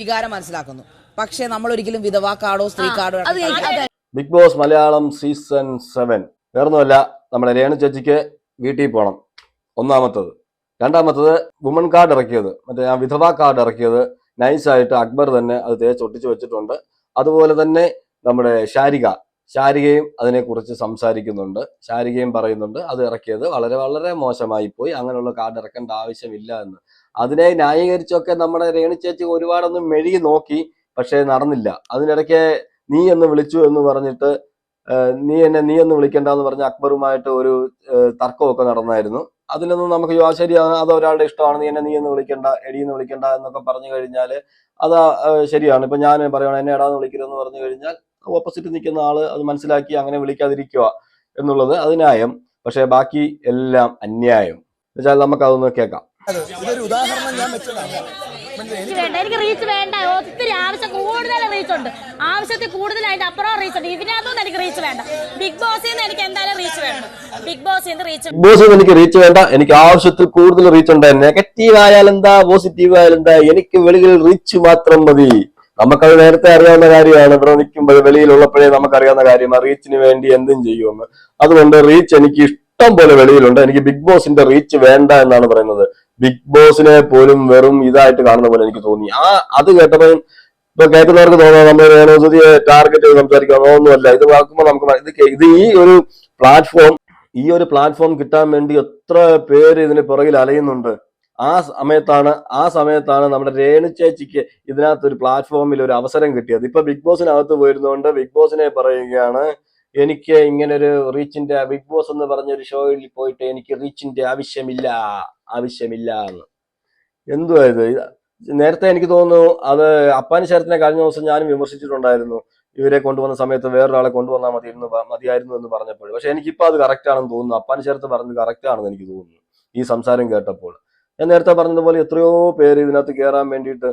വികാരം മനസ്സിലാക്കുന്നു. പക്ഷെ നമ്മൾ ഒരിക്കലും വിധവാ കാർഡോ Big Boss Malayalam season seven. വേറൊന്നുമല്ല നമ്മുടെ രേണു ചേച്ചിക്ക് വീട്ടിൽ പോകണം ഒന്നാമത്തത്. രണ്ടാമത്തത് വുമൺ കാർഡ് ഇറക്കിയത്. മറ്റേ ആ വിധവാ കാർഡ് ഇറക്കിയത് നൈസായിട്ട് അക്ബർ തന്നെ അത് തേച്ചൊട്ടിച്ചു വെച്ചിട്ടുണ്ട്. അതുപോലെ തന്നെ നമ്മുടെ ശാരിക. ശാരികയും അതിനെക്കുറിച്ച് സംസാരിക്കുന്നുണ്ട്. ശാരികയും പറയുന്നുണ്ട് അത് ഇറക്കിയത് വളരെ വളരെ മോശമായി പോയി അങ്ങനെയുള്ള കാർഡ് ഇറക്കേണ്ട ആവശ്യമില്ല എന്ന്. അതിനെ ന്യായീകരിച്ചൊക്കെ നമ്മുടെ രേണു ചേച്ചി ഒരുപാടൊന്നും മെഴുകി നോക്കി പക്ഷേ നടന്നില്ല. അതിനിടയ്ക്ക് നീ എന്ന് വിളിച്ചു എന്ന് പറഞ്ഞിട്ട് നീ എന്നെ നീ എന്ന് വിളിക്കണ്ടെന്ന് പറഞ്ഞ അക്ബറുമായിട്ട് ഒരു തർക്കമൊക്കെ നടന്നായിരുന്നു. അതിലൊന്നും നമുക്ക് യോ- ശരി അത് ഒരാളുടെ ഇഷ്ടമാണ്. നീ എന്നെ നീ എന്ന് വിളിക്കണ്ട എടി എന്ന് വിളിക്കണ്ട എന്നൊക്കെ പറഞ്ഞു കഴിഞ്ഞാൽ അത് ശരിയാണ്. ഇപ്പൊ ഞാൻ പറയണം എന്നെ എടാന്ന് വിളിക്കരുതെന്ന് പറഞ്ഞു കഴിഞ്ഞാൽ ഓപ്പോസിറ്റ് നിൽക്കുന്ന ആൾ അത് മനസ്സിലാക്കി അങ്ങനെ വിളിക്കാതിരിക്കുക എന്നുള്ളത് അത് ന്യായം. പക്ഷെ ബാക്കി എല്ലാം അന്യായം. എന്നുവെച്ചാൽ നമുക്ക് അതൊന്ന് കേൾക്കാം. ഇതൊരു ഉദാഹരണം ഞാൻ വെച്ചതാണ്. വേണ്ട എനിക്ക് റീച്ച് വേണ്ട. ഒത്തിരി ആവശ്യം കൂടുതൽ റീച്ച് ഉണ്ട്. ആവശ്യത്തിൽ കൂടുതൽ അതിന്റെ അപ്പുറം റീച്ച് ഉണ്ട്. ഇതിനകത്തൊന്നും എനിക്ക് റീച്ച് വേണ്ട. ബിഗ് ബോസിൽ നിന്ന് എനിക്ക് എന്തായാലും റീച്ച് വേണം. ബിഗ് ബോസിൽ നിന്ന് റീച്ച് ബിഗ് ബോസിൽ എനിക്ക് റീച്ച് വേണ്ട. എനിക്ക് ആവശ്യത്തിൽ കൂടുതൽ റീച്ച് ഉണ്ട്. നെഗറ്റീവ് ആയാലും എന്താ? പോസിറ്റീവ് ആയാലും എന്താ? എനിക്ക് വെളിയിൽ റീച്ച് മാത്രം മതി. നമുക്കത് നേരത്തെ അറിയാവുന്ന കാര്യമാണ്. ഇവിടെ നിൽക്കുമ്പോൾ വെളിയിലുള്ളപ്പോഴേ നമുക്കറിയാവുന്ന കാര്യമാണ് റീച്ചിന് വേണ്ടി എന്തും ചെയ്യുമെന്ന്. അതുകൊണ്ട് റീച്ച് എനിക്ക് ഇഷ്ടം പോലെ വെളിയിലുണ്ട്. എനിക്ക് ബിഗ് ബോസിന്റെ റീച്ച് വേണ്ട എന്നാണ് പറയുന്നത്. ബിഗ് ബോസിനെ പോലും വെറും ഇതായിട്ട് കാണുന്ന പോലെ എനിക്ക് തോന്നി. ആ അത് കേട്ടപ്പോൾ ഇപ്പൊ കേൾക്കുന്നവർക്ക് തോന്നാം നമ്മൾ വേണോസുതിയെ ടാർഗറ്റ് ചെയ്ത് സംസാരിക്കാം ഒന്നുമല്ല. ഇത് വാക്കുമ്പോൾ നമുക്ക് ഇത് ഇത് ഈ ഒരു പ്ലാറ്റ്ഫോം ഈ ഒരു പ്ലാറ്റ്ഫോം കിട്ടാൻ വേണ്ടി എത്ര പേര് ഇതിന് പുറകിൽ അലയുന്നുണ്ട്. ആ സമയത്താണ് ആ സമയത്താണ് നമ്മുടെ രേണു ചേച്ചിക്ക് ഇതിനകത്ത് ഒരു പ്ലാറ്റ്ഫോമിൽ ഒരു അവസരം കിട്ടിയത്. ഇപ്പൊ ബിഗ് ബോസിനകത്ത് പോയിരുന്നുകൊണ്ട് ബിഗ് ബോസിനെ പറയുകയാണ് എനിക്ക് ഇങ്ങനെ ഒരു റീച്ചിന്റെ ബിഗ് ബോസ് എന്ന് പറഞ്ഞ ഒരു ഷോയിൽ പോയിട്ട് എനിക്ക് റീച്ചിന്റെ ആവശ്യമില്ല ആവശ്യമില്ല എന്ന്. എന്തുവാ ഇത്? ഇത് നേരത്തെ എനിക്ക് തോന്നുന്നു അത് അപ്പാനി ശരത്തിനെ കഴിഞ്ഞ ദിവസം ഞാനും വിമർശിച്ചിട്ടുണ്ടായിരുന്നു. ഇവരെ കൊണ്ടുവന്ന സമയത്ത് വേറൊരാളെ കൊണ്ടുവന്നാൽ മതിയിരുന്നു മതിയായിരുന്നു എന്ന് പറഞ്ഞപ്പോൾ പക്ഷെ എനിക്കിപ്പോൾ അത് കറക്റ്റ് ആണെന്ന് തോന്നുന്നു. അപ്പാനി ശരത്ത് പറഞ്ഞത് കറക്റ്റ് ആണെന്ന് എനിക്ക് തോന്നുന്നു ഈ സംസാരം കേട്ടപ്പോൾ. ഞാൻ നേരത്തെ പറഞ്ഞതുപോലെ എത്രയോ പേര് ഇതിനകത്ത് കയറാൻ വേണ്ടിയിട്ട്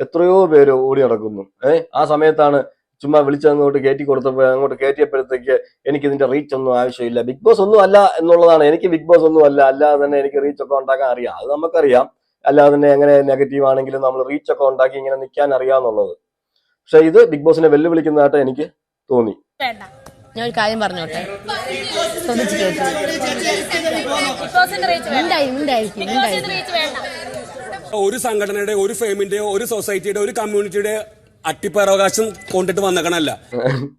എത്രയോ പേര് ഓടി നടക്കുന്നു. ഏഹ് ആ സമയത്താണ് ചുമ്മാ വിളിച്ചങ്ങോട്ട് കയറ്റി കൊടുത്തപ്പോൾ അങ്ങോട്ട് കയറ്റിയപ്പോഴത്തേക്ക് എനിക്ക് ഇതിന്റെ റീച്ച് ഒന്നും ആവശ്യമില്ല. ബിഗ് ബോസ് ഒന്നും അല്ല എന്നുള്ളതാണ്. എനിക്ക് ബിഗ് ബോസ് ഒന്നും അല്ല. അല്ലാതെ തന്നെ എനിക്ക് റീച്ച് ഒക്കെ ഉണ്ടാക്കാൻ അറിയാം. അത് നമുക്കറിയാം. അല്ലാതെ തന്നെ എങ്ങനെ നെഗറ്റീവ് ആണെങ്കിലും നമ്മൾ റീച്ച് ഒക്കെ ഉണ്ടാക്കി ഇങ്ങനെ നിൽക്കാൻ അറിയാന്നുള്ളത്. പക്ഷെ ഇത് ബിഗ് ബോസിനെ വെല്ലുവിളിക്കുന്നതായിട്ട് എനിക്ക് തോന്നി. ഞാൻ ഒരു കാര്യം പറഞ്ഞോട്ടെ? ശ്രദ്ധിച്ച് കേട്ടു ഉണ്ടായിരിക്കും. ഒരു സംഘടനയുടെ ഒരു ഫേമിന്റെ ഒരു സൊസൈറ്റിയുടെ ഒരു കമ്മ്യൂണിറ്റിയുടെ അട്ടിപ്പറവകാശം കൊണ്ടിട്ട് വന്നേക്കണല്ല.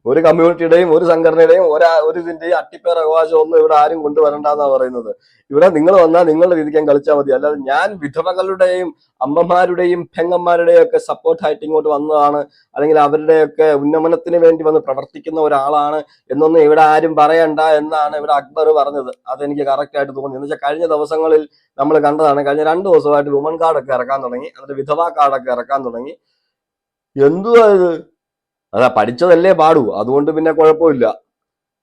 ഒരു കമ്മ്യൂണിറ്റിയുടെയും ഒരു സംഘടനയുടെയും ഒരാ ഇതിന്റെയും അട്ടിപ്പേർ അവകാശം ഒന്നും ഇവിടെ ആരും കൊണ്ടുവരണ്ടെന്നാ പറയുന്നത്. ഇവിടെ നിങ്ങൾ വന്നാൽ നിങ്ങളുടെ രീതിക്കാൻ കളിച്ചാൽ മതി. അല്ലാതെ ഞാൻ വിധവകളുടെയും അമ്മമാരുടെയും പെങ്ങന്മാരുടെയും ഒക്കെ സപ്പോർട്ടായിട്ട് ഇങ്ങോട്ട് വന്നതാണ്. അല്ലെങ്കിൽ അവരുടെയൊക്കെ ഉന്നമനത്തിന് വേണ്ടി വന്ന് പ്രവർത്തിക്കുന്ന ഒരാളാണ് എന്നൊന്നും ഇവിടെ ആരും പറയണ്ട എന്നാണ് ഇവിടെ അക്ബർ പറഞ്ഞത്. അതെനിക്ക് കറക്റ്റ് ആയിട്ട് തോന്നി. എന്ന് വെച്ചാൽ കഴിഞ്ഞ ദിവസങ്ങളിൽ നമ്മൾ കണ്ടതാണ് കഴിഞ്ഞ രണ്ട് ദിവസമായിട്ട് വുമൺ കാർഡൊക്കെ ഇറക്കാൻ തുടങ്ങി. അതിന്റെ വിധവാ കാർഡൊക്കെ ഇറക്കാൻ തുടങ്ങി. എന്തുവാ ഇത്? അതാ പഠിച്ചതല്ലേ പാടു. അതുകൊണ്ട് പിന്നെ കുഴപ്പമില്ല.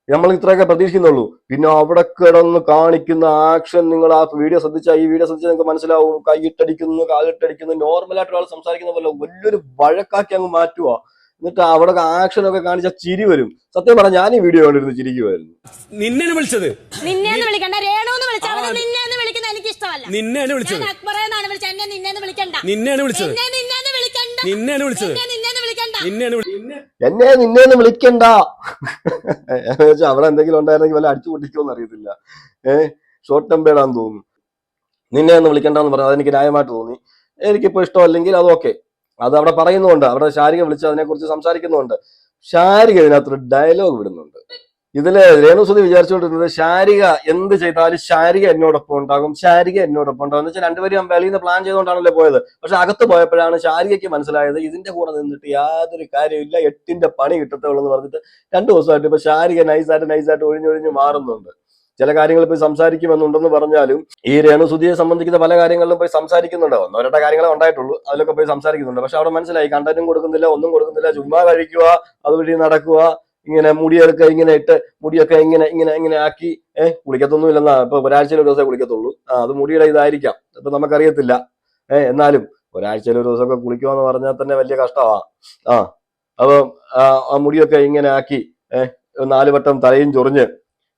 നമ്മൾ ഇത്രയൊക്കെ പ്രതീക്ഷിക്കുന്നുള്ളൂ. പിന്നെ അവിടെ കിടന്ന് കാണിക്കുന്ന ആക്ഷൻ നിങ്ങൾ ആ വീഡിയോ ശ്രദ്ധിച്ചാൽ ഈ വീഡിയോ ശ്രദ്ധിച്ചാൽ നിങ്ങൾക്ക് മനസ്സിലാവും. കൈയിട്ടടിക്കുന്നു കാലിട്ടടിക്കുന്നു. നോർമലായിട്ട് ഒരാൾ സംസാരിക്കുന്ന പോലെ വലിയൊരു വഴക്കാക്കി അങ്ങ് മാറ്റുക എന്നിട്ട് അവിടെ ആക്ഷൻ ഒക്കെ കാണിച്ചാൽ ചിരി വരും. സത്യം പറഞ്ഞാൽ ഞാൻ ഈ വീഡിയോ കണ്ടിരുന്നു ചിരിക്കുമായിരുന്നു നിന്നെയാണ് വിളിച്ചത്. നിന്നെ വിളിക്കണ്ട. രേണു എന്ന് വിളിച്ചാൽ നിന്നെ നിന്നെന്ന് വിളിക്കുന്നത് എനിക്ക് ഇഷ്ടമല്ല നിന്നെയാണ് വിളിച്ചത്. ഞാൻ അക്ബറെ എന്നാണ് വിളിച്ചത്. എന്നെ നിന്നെന്ന് വിളിക്കണ്ട. നിന്നെയാണ് വിളിച്ചത്. എന്നെ നിന്നെ ഒന്ന് വിളിക്കണ്ട. അവിടെ എന്തെങ്കിലും ഉണ്ടായിരുന്നെങ്കിൽ വല്ല അടിച്ചു പൊട്ടിക്കോന്ന് അറിയത്തില്ല. ഏഹ് ഷോർട്ട് ടെമ്പേഡാന്ന് തോന്നുന്നു. നിന്നെ ഒന്ന് വിളിക്കണ്ടെന്ന് പറഞ്ഞു അതെനിക്ക് ന്യായമായിട്ട് തോന്നി. എനിക്കിപ്പോ ഇഷ്ടമല്ലെങ്കിൽ അത് ഓക്കെ അത് അവിടെ പറയുന്നുണ്ട് അവിടെ ശാരിക വിളിച്ച് അതിനെക്കുറിച്ച് സംസാരിക്കുന്നുണ്ട് ശാരിക ഇതിനകത്തൊരു ഡയലോഗ് വിടുന്നുണ്ട്. ഇതിൽ രേണുസുതി വിചാരിച്ചുകൊണ്ടിരുന്നത് ശാരിക എന്ത് ചെയ്താലും ശാരിക എന്നോടൊപ്പം ഉണ്ടാകും ശാരിക എന്നോടൊപ്പം ഉണ്ടാകും. എന്ന് വെച്ചാൽ രണ്ടുപേരും വെളിയിൽ നിന്ന് പ്ലാൻ ചെയ്തുകൊണ്ടാണല്ലോ പോയത്. പക്ഷെ അകത്ത് പോയപ്പോഴാണ് ശാരികയ്ക്ക് മനസ്സിലായത് ഇതിന്റെ കൂടെ നിന്നിട്ട് യാതൊരു കാര്യമില്ല എട്ടിന്റെ പണി കിട്ടത്തുള്ളൂ എന്ന് പറഞ്ഞിട്ട് രണ്ടു ദിവസമായിട്ട് ഇപ്പൊ ശാരിക നൈസായിട്ട് നൈസായിട്ട് ഒഴിഞ്ഞൊഴിഞ്ഞ് മാറുന്നുണ്ട്. ചില കാര്യങ്ങൾ പോയി സംസാരിക്കുമെന്നുണ്ടെന്ന് പറഞ്ഞാലും ഈ രേണുസുതിയെ സംബന്ധിക്കുന്ന പല കാര്യങ്ങളിലും പോയി സംസാരിക്കുന്നുണ്ട്. ഒന്നോ കാര്യങ്ങളെ ഉണ്ടായിട്ടുള്ളൂ അതിലൊക്കെ പോയി സംസാരിക്കുന്നുണ്ട്. പക്ഷെ അവിടെ മനസ്സിലായി കണ്ടന്റും കൊടുക്കുന്നില്ല ഒന്നും കൊടുക്കുന്നില്ല ചുമ്മാ കഴിക്കുക അതുവഴി നടക്കുക ഇങ്ങനെ മുടിയൊക്കെ ഇങ്ങനെ ഇട്ട് മുടിയൊക്കെ ഇങ്ങനെ ഇങ്ങനെ ഇങ്ങനെ ആക്കി ഏഹ് കുളിക്കത്തൊന്നും ഇല്ലെന്നാ ഇപ്പൊ ഒരാഴ്ചയിൽ ഒരു ദിവസമേ കുളിക്കത്തുള്ളൂ. ആ അത് മുടിയുടെ ഇതായിരിക്കാം. ഇപ്പൊ നമുക്കറിയത്തില്ല. ഏഹ് എന്നാലും ഒരാഴ്ചയിൽ ഒരു ദിവസമൊക്കെ കുളിക്കുക എന്ന് പറഞ്ഞാൽ തന്നെ വലിയ കഷ്ടമാ ആ അപ്പൊ ആ മുടിയൊക്കെ ഇങ്ങനെ ആക്കി ഏഹ് നാല് വട്ടം തലയും ചൊറിഞ്ഞ്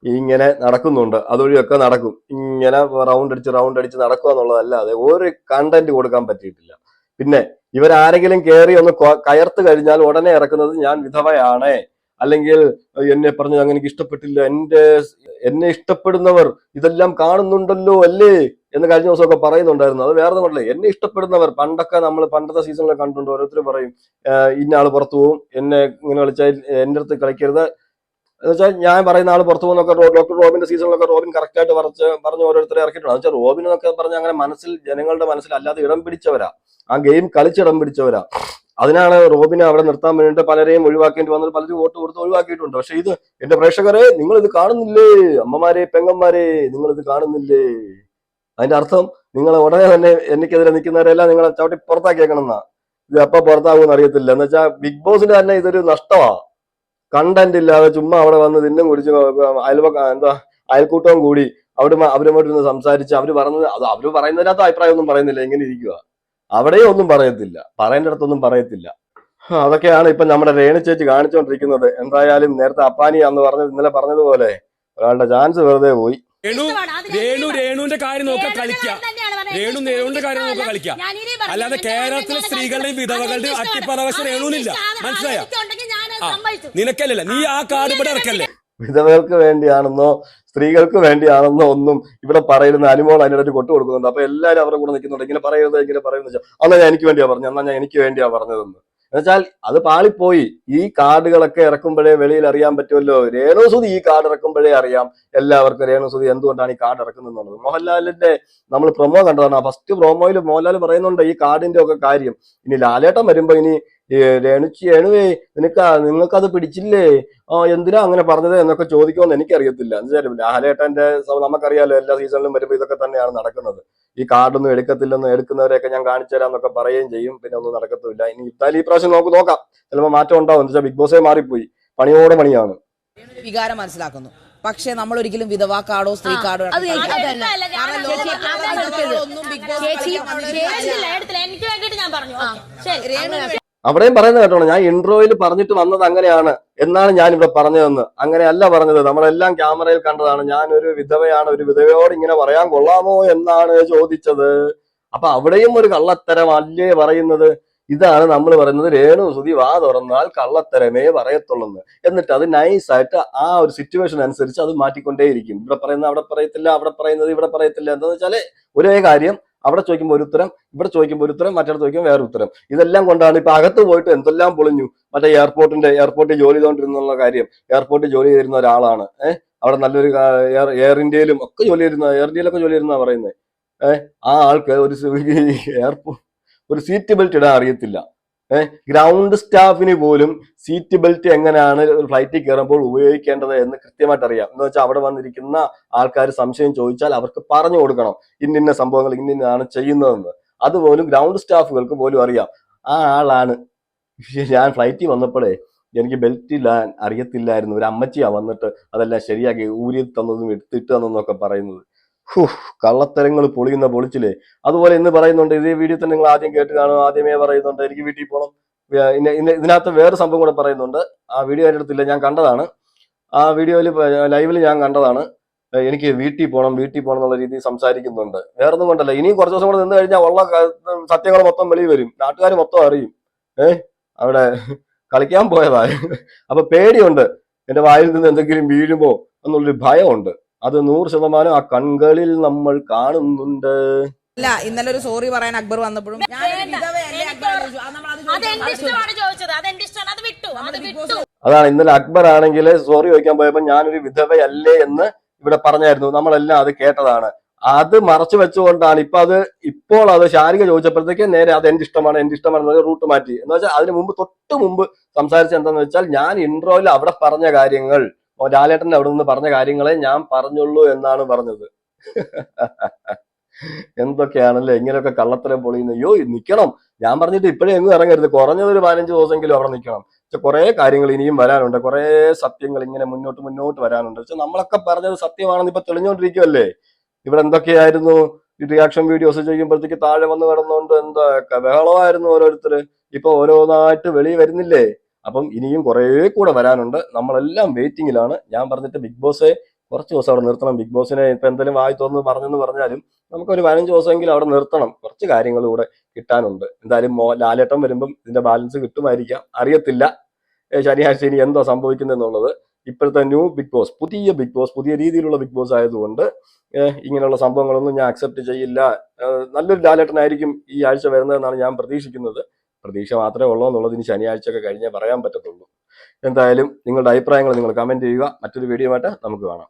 ഇങ്ങനെ നടക്കുന്നുണ്ട്. അതൊഴിയൊക്കെ നടക്കും. ഇങ്ങനെ റൗണ്ട് അടിച്ച് റൗണ്ട് അടിച്ച് നടക്കുക എന്നുള്ളതല്ലാതെ ഒരു കണ്ടന്റ് കൊടുക്കാൻ പറ്റിയിട്ടില്ല. പിന്നെ ഇവരാരെങ്കിലും കയറി ഒന്ന് കയർത്ത് കഴിഞ്ഞാൽ ഉടനെ ഇറക്കുന്നത് ഞാൻ വിധവയാണ്. അല്ലെങ്കിൽ എന്നെ പറഞ്ഞു അങ്ങനെ ഇഷ്ടപ്പെട്ടില്ല എന്റെ എന്നെ ഇഷ്ടപ്പെടുന്നവർ ഇതെല്ലാം കാണുന്നുണ്ടല്ലോ അല്ലേ എന്ന് കഴിഞ്ഞ ദിവസമൊക്കെ പറയുന്നുണ്ടായിരുന്നു. അത് വേറെ കൊണ്ടല്ലേ. എന്നെ ഇഷ്ടപ്പെടുന്നവർ പണ്ടൊക്കെ നമ്മൾ പണ്ടത്തെ സീസണിൽ കണ്ടിട്ടുണ്ട്. ഓരോരുത്തർ പറയും "ആഹ് ഇന്ന ആൾ പുറത്തു പോകും എന്നെ ഇങ്ങനെ കളിച്ചാൽ എന്റെ അടുത്ത് കളിക്കരുത്. എന്ന് വെച്ചാൽ ഞാൻ പറയുന്ന ആൾ പുറത്തു പോകുന്നൊക്കെ ഡോക്ടർ റോബിന്റെ സീസണിലൊക്കെ റോബിൻ കറക്റ്റ് ആയിട്ട് പറച്ച് പറഞ്ഞ് ഓരോരുത്തരെ ഇറക്കിയിട്ടുണ്ട്. എന്ന് വെച്ചാൽ റോബിൻ എന്നൊക്കെ പറഞ്ഞ അങ്ങനെ മനസ്സിൽ ജനങ്ങളുടെ മനസ്സിൽ അല്ലാതെ ഇടം പിടിച്ചവരാ. ആ ഗെയിം കളിച്ച് ഇടം പിടിച്ചവരാ. അതിനാണ് റോബിനെ അവിടെ നിർത്താൻ വേണ്ടിയിട്ട് പലരെയും ഒഴിവാക്കേണ്ടി വന്നത്. പലരും വോട്ട് കൊടുത്ത് ഒഴിവാക്കിയിട്ടുണ്ട്. പക്ഷെ ഇത് എന്റെ പ്രേക്ഷകരെ നിങ്ങൾ ഇത് കാണുന്നില്ലേ? അമ്മമാരെ പെങ്ങന്മാരെ നിങ്ങൾ ഇത് കാണുന്നില്ലേ? അതിന്റെ അർത്ഥം നിങ്ങൾ ഉടനെ തന്നെ എനിക്കെതിരെ നിൽക്കുന്നവരെല്ലാം നിങ്ങളെ ചവിട്ടി പുറത്താക്കിയേക്കണം എന്നാ ഇത് എപ്പോ പുറത്താകുമെന്ന് അറിയത്തില്ല. എന്ന് വെച്ചാൽ ബിഗ് ബോസിന് തന്നെ ഇതൊരു നഷ്ടമാ. കണ്ടന്റ് ഇല്ലാതെ ചുമ്മാ അവിടെ വന്ന് തിന്നും കുടിച്ച് അയൽവക്ക എന്താ അയൽക്കൂട്ടവും കൂടി അവിടെ അവരുമായിട്ട് സംസാരിച്ച് അവർ പറഞ്ഞത് അത് അവർ പറയുന്നതിനകത്ത് അഭിപ്രായം ഒന്നും പറയുന്നില്ല. എങ്ങനെ ഇരിക്കുക അവിടെയും ഒന്നും പറയത്തില്ല പറയേണ്ടിടത്തൊന്നും പറയത്തില്ല അതൊക്കെയാണ് ഇപ്പൊ നമ്മുടെ രേണു ചേച്ചി കാണിച്ചുകൊണ്ടിരിക്കുന്നത് എന്തായാലും നേരത്തെ അപ്പാനി എന്ന് പറഞ്ഞത് ഇന്നലെ പറഞ്ഞതുപോലെ ഒരാളുടെ ചാൻസ് വെറുതെ പോയി രേണു രേണുവിന്റെ കാര്യം നോക്കാൻ കളിക്കാം. രേണു രേണുവിന്റെ കാര്യം. നോക്കാൻ കളിക്കാം. അല്ലാതെ കേരളത്തിലെ സ്ത്രീകളുടെയും വിധവകളുടെയും. അട്ടിപ്പറവശം രേണുവിനില്ല മനസ്സിലായ. നിനക്കല്ലല്ല നീ ആ കാർഡ് ഇവിടെ ഇറക്കല്ലേ വിധവകൾക്ക് വേണ്ടിയാണെന്നോ സ്ത്രീകൾക്ക് വേണ്ടിയാണെന്നോ ഒന്നും ഇവിടെ പറയുന്ന അനുമോൾ അതിനിടയിൽ കൊട്ടു കൊടുക്കുന്നുണ്ട്. അപ്പൊ എല്ലാവരും അവരുടെ കൂടെ നിൽക്കുന്നുണ്ട്. ഇങ്ങനെ പറയുന്നത് ഇങ്ങനെ പറയുന്നത് അന്ന് ഞാൻ എനിക്ക് വേണ്ടിയാ പറഞ്ഞു എന്നാ ഞാൻ എനിക്ക് വേണ്ടിയാ പറഞ്ഞതെന്ന്. എന്നുവെച്ചാൽ അത് പാളിപ്പോയി. ഈ കാർഡുകളൊക്കെ ഇറക്കുമ്പോഴേ വെളിയിൽ അറിയാൻ പറ്റുമല്ലോ. രേണുസുതി ഈ കാർഡ് ഇറക്കുമ്പോഴേ അറിയാം. എല്ലാവർക്കും രേണുസുതി എന്തുകൊണ്ടാണ് ഈ കാർഡ് ഇറക്കുന്നത് എന്നുള്ളത്. മോഹൻലാലിന്റെ നമ്മൾ പ്രൊമോ കണ്ടതാണ്. ആ ഫസ്റ്റ് പ്രൊമോയിൽ മോഹൻലാൽ പറയുന്നുണ്ട് ഈ കാർഡിന്റെ ഒക്കെ കാര്യം. ഇനി ലാലേട്ടം വരുമ്പോ ഇനി രേണുച്ചി രേണുവേ നിനക്ക് നിങ്ങൾക്കത് പിടിച്ചില്ലേ? ആ എന്തിനാ അങ്ങനെ പറഞ്ഞത് എന്നൊക്കെ ചോദിക്കുമെന്ന് എനിക്കറിയത്തില്ല. എന്നുവെച്ചാൽ ലാലേട്ടന്റെ നമുക്കറിയാലോ എല്ലാ സീസണിലും വരുമ്പോൾ ഇതൊക്കെ തന്നെയാണ് നടക്കുന്നത്. ഈ കാർഡൊന്നും എടുക്കത്തില്ലെന്ന് എടുക്കുന്നവരെയൊക്കെ ഞാൻ കാണിച്ചു തരാന്നൊക്കെ പറയുകയും ചെയ്യും. പിന്നെ ഒന്നും നടക്കത്തില്ല ഇനി ഇത്താലി ഈ പ്രാവശ്യം നമുക്ക് നോക്കാം. ചിലപ്പോൾ മാറ്റം ഉണ്ടാവും. എന്ന് വെച്ചാൽ ബിഗ് ബോസേ മാറിപ്പോയി. പണിയോടെ പണിയാണ്. വികാരം മനസ്സിലാക്കുന്നു. പക്ഷെ നമ്മൾ ഒരിക്കലും വിധവാ കാർഡോ സ്ത്രീ കാർഡോ. വിധവകളൊന്നും ബിഗ് ബോസ്. എനിക്ക് ഞാൻ പറഞ്ഞു. ഓക്കേ. ശരി. രേണു അവിടെയും പറയുന്നത് കേട്ടോ ഞാൻ ഇൻട്രോയിൽ പറഞ്ഞിട്ട് വന്നത് അങ്ങനെയാണ് എന്നാണ് ഞാൻ ഇവിടെ പറഞ്ഞതെന്ന്. അങ്ങനെയല്ല പറഞ്ഞത്. നമ്മളെല്ലാം ക്യാമറയിൽ കണ്ടതാണ്. ഞാൻ ഒരു വിധവയാണ് ഒരു വിധവയോട് ഇങ്ങനെ പറയാൻ കൊള്ളാമോ എന്നാണ് ചോദിച്ചത്. അപ്പൊ അവിടെയും ഒരു കള്ളത്തരം അല്ലേ പറയുന്നത്? ഇതാണ് നമ്മൾ പറയുന്നത് രേണു സുതി വാ തുറന്നാൽ കള്ളത്തരമേ പറയത്തുള്ളൂ എന്നിട്ട് അത് നൈസായിട്ട് ആ ഒരു സിറ്റുവേഷൻ അനുസരിച്ച് അത് മാറ്റിക്കൊണ്ടേയിരിക്കും. ഇവിടെ പറയുന്നത് അവിടെ പറയത്തില്ല അവിടെ പറയുന്നത് ഇവിടെ പറയത്തില്ല. എന്താണെന്ന് വെച്ചാൽ ഒരേ കാര്യം അവിടെ ചോദിക്കുമ്പോൾ ഒരു ഉത്തരം ഇവിടെ ചോദിക്കുമ്പോൾ ഒരു ഉത്തരം മറ്റൊരു ചോദിക്കുമ്പോൾ വേറെ ഉത്തരം. ഇതെല്ലാം കൊണ്ടാണ് ഇപ്പൊ അകത്ത് പോയിട്ട് എന്തെല്ലാം പൊളിഞ്ഞു. മറ്റേ എയർപോർട്ടിന്റെ എയർപോർട്ടിൽ ജോലി ചെയ്തുകൊണ്ടിരുന്നുള്ള കാര്യം എയർപോർട്ടിൽ ജോലി ചെയ്തിരുന്ന ഒരാളാണ്. ഏഹ്? അവിടെ നല്ലൊരു എയർ ഇന്ത്യയിലും ഒക്കെ ജോലി ചെയ്യുന്ന എയർ ഇന്ത്യയിലൊക്കെ ജോലി ചെയ്യുന്ന പറയുന്നത് ഏഹ്? ആ ആൾക്ക് ഒരു എയർപോർട്ട് ഒരു സീറ്റ് ബെൽറ്റ് ഇടാൻ അറിയത്തില്ല. ഗ്രൗണ്ട് സ്റ്റാഫിന് പോലും സീറ്റ് ബെൽറ്റ് എങ്ങനെയാണ് ഫ്ലൈറ്റിൽ കയറുമ്പോൾ ഉപയോഗിക്കേണ്ടത് എന്ന് കൃത്യമായിട്ട് അറിയാം. എന്ന് വെച്ചാൽ അവിടെ വന്നിരിക്കുന്ന ആൾക്കാർ സംശയം ചോദിച്ചാൽ അവർക്ക് പറഞ്ഞു കൊടുക്കണം. ഇന്നിന്ന സംഭവങ്ങൾ ഇന്നിന്നാണ് ചെയ്യുന്നതെന്ന്. അതുപോലും ഗ്രൗണ്ട് സ്റ്റാഫുകൾക്ക് പോലും അറിയാം. ആ ആളാണ്. ഞാൻ ഫ്ലൈറ്റിൽ വന്നപ്പോഴേ എനിക്ക് ബെൽറ്റ് ഇടാൻ അറിയത്തില്ലായിരുന്നു. ഒരു അമ്മച്ചിയാണ് വന്നിട്ട് അതെല്ലാം ശരിയാക്കി ഊരി തന്നതും എടുത്തിട്ട് തന്നതെന്നൊക്കെ പറയുന്നത്. ഹൂ കള്ളത്തരങ്ങൾ പൊളിയുന്ന പൊളിച്ചില്ലേ അതുപോലെ ഇന്ന് പറയുന്നുണ്ട് ഇതേ വീഡിയോ തന്നെ നിങ്ങൾ ആദ്യം കേട്ട് കാണും ആദ്യമേ പറയുന്നുണ്ട് എനിക്ക് വീട്ടിൽ പോകണം ഇതിനകത്ത് വേറെ സംഭവം കൂടെ പറയുന്നുണ്ട്. ആ വീഡിയോ എന്റെ അടുത്തില്ല ഞാൻ കണ്ടതാണ്. ആ വീഡിയോയിൽ ലൈവിൽ ഞാൻ കണ്ടതാണ്. എനിക്ക് വീട്ടിൽ പോകണം വീട്ടിൽ പോകണം എന്നുള്ള രീതിയിൽ സംസാരിക്കുന്നുണ്ട്. വേറെ ഒന്നും കൊണ്ടല്ല ഇനിയും കുറച്ച് ദിവസം കൂടെ നിന്ന് കഴിഞ്ഞാൽ ഉള്ള സത്യങ്ങൾ മൊത്തം വെളിയിൽ വരും. നാട്ടുകാർ മൊത്തം അറിയും. ഏഹ് അവിടെ കളിക്കാൻ പോയതായി അപ്പൊ പേടിയുണ്ട് എന്റെ വായിൽ നിന്ന് എന്തെങ്കിലും വീഴുമോ എന്നുള്ളൊരു ഭയമുണ്ട്. അത് നൂറ് ശതമാനം ആ കൺകളിൽ നമ്മൾ കാണുന്നുണ്ട്. അല്ല ഇന്നലെ ഒരു സോറി പറയാൻ അക്ബർ വന്നപ്പോഴും അതാണ് ഇന്നലെ അക്ബർ ആണെങ്കിൽ സോറി ചോദിക്കാൻ പോയപ്പോ ഞാനൊരു വിധവയല്ലേ എന്ന് ഇവിടെ പറഞ്ഞായിരുന്നു. നമ്മളെല്ലാം അത് കേട്ടതാണ്. അത് മറച്ചു വെച്ചുകൊണ്ടാണ് ഇപ്പൊ അത് ഇപ്പോൾ അത് ശാരിക ചോദിച്ചപ്പോഴത്തേക്ക് നേരെ അത് എന്റെ ഇഷ്ടമാണ് എന്റെ ഇഷ്ടമാണ് റൂട്ട് മാറ്റി. എന്ന് വെച്ചാൽ അതിന് മുമ്പ് തൊട്ട് മുമ്പ് സംസാരിച്ച എന്താണെന്ന് വെച്ചാൽ ഞാൻ ഇൻട്രോയിൽ അവിടെ പറഞ്ഞ കാര്യങ്ങൾ ലാലേട്ടൻ അവിടെ നിന്ന് പറഞ്ഞ കാര്യങ്ങളെ ഞാൻ പറഞ്ഞുള്ളൂ എന്നാണ് പറഞ്ഞത്. എന്തൊക്കെയാണല്ലേ ഇങ്ങനെയൊക്കെ കള്ളത്തരം പൊളിയുന്ന അയ്യോ നിക്കണം. ഞാൻ പറഞ്ഞിട്ട് ഇപ്പോഴേ എങ്ങും ഇറങ്ങരുത്. കുറഞ്ഞത് ഒരു പതിനഞ്ച് ദിവസമെങ്കിലും അവിടെ നിൽക്കണം. പക്ഷെ കുറെ കാര്യങ്ങൾ ഇനിയും വരാനുണ്ട്. കുറേ സത്യങ്ങൾ ഇങ്ങനെ മുന്നോട്ട് മുന്നോട്ട് വരാനുണ്ട്. പക്ഷെ നമ്മളൊക്കെ പറഞ്ഞത് സത്യമാണെന്ന് ഇപ്പൊ തെളിഞ്ഞുകൊണ്ടിരിക്കുവല്ലേ ഇവിടെ എന്തൊക്കെയായിരുന്നു? റിയാക്ഷൻ വീഡിയോസ് ചെയ്യുമ്പോഴത്തേക്ക് താഴെ വന്ന് കിടന്നുകൊണ്ട് എന്താ ബഹളമായിരുന്നു ഓരോരുത്തർ ഇപ്പൊ ഓരോന്നായിട്ട് വെളി വരുന്നില്ലേ? അപ്പം ഇനിയും കുറേ കൂടെ വരാനുണ്ട്. നമ്മളെല്ലാം വെയിറ്റിങ്ങിലാണ്. ഞാൻ പറഞ്ഞിട്ട് ബിഗ് ബോസ് കുറച്ച് ദിവസം അവിടെ നിർത്തണം. ബിഗ് ബോസിനെ ഇപ്പം എന്തെങ്കിലും വായി തോന്നുന്നു പറഞ്ഞെന്ന് പറഞ്ഞാലും നമുക്കൊരു പതിനഞ്ച് ദിവസമെങ്കിലും അവിടെ നിർത്തണം. കുറച്ച് കാര്യങ്ങൾ കൂടെ കിട്ടാനുണ്ട്. എന്തായാലും മോ ലാലേട്ടം വരുമ്പം ഇതിന്റെ ബാലൻസ് കിട്ടുമായിരിക്കാം. അറിയത്തില്ല. ശനിയാഴ്ച ഇനി എന്തോ സംഭവിക്കുന്നത് എന്നുള്ളത് ഇപ്പോഴത്തെ ന്യൂ ബിഗ് ബോസ് പുതിയ ബിഗ് ബോസ് പുതിയ രീതിയിലുള്ള ബിഗ് ബോസ് ആയതുകൊണ്ട് ഇങ്ങനെയുള്ള സംഭവങ്ങളൊന്നും ഞാൻ അക്സെപ്റ്റ് ചെയ്യില്ല. നല്ലൊരു ലാലേട്ടനായിരിക്കും ഈ ആഴ്ച വരുന്നതെന്നാണ് ഞാൻ പ്രതീക്ഷിക്കുന്നത്. പ്രതീക്ഷ മാത്രമേ ഉള്ളൂ എന്നുള്ളത് ഇനി ശനിയാഴ്ച ഒക്കെ കഴിഞ്ഞേ പറയാൻ പറ്റത്തുള്ളൂ. എന്തായാലും നിങ്ങളുടെ അഭിപ്രായങ്ങൾ നിങ്ങൾ കമന്റ് ചെയ്യുക. മറ്റൊരു വീഡിയോ ആയിട്ട് നമുക്ക് കാണാം.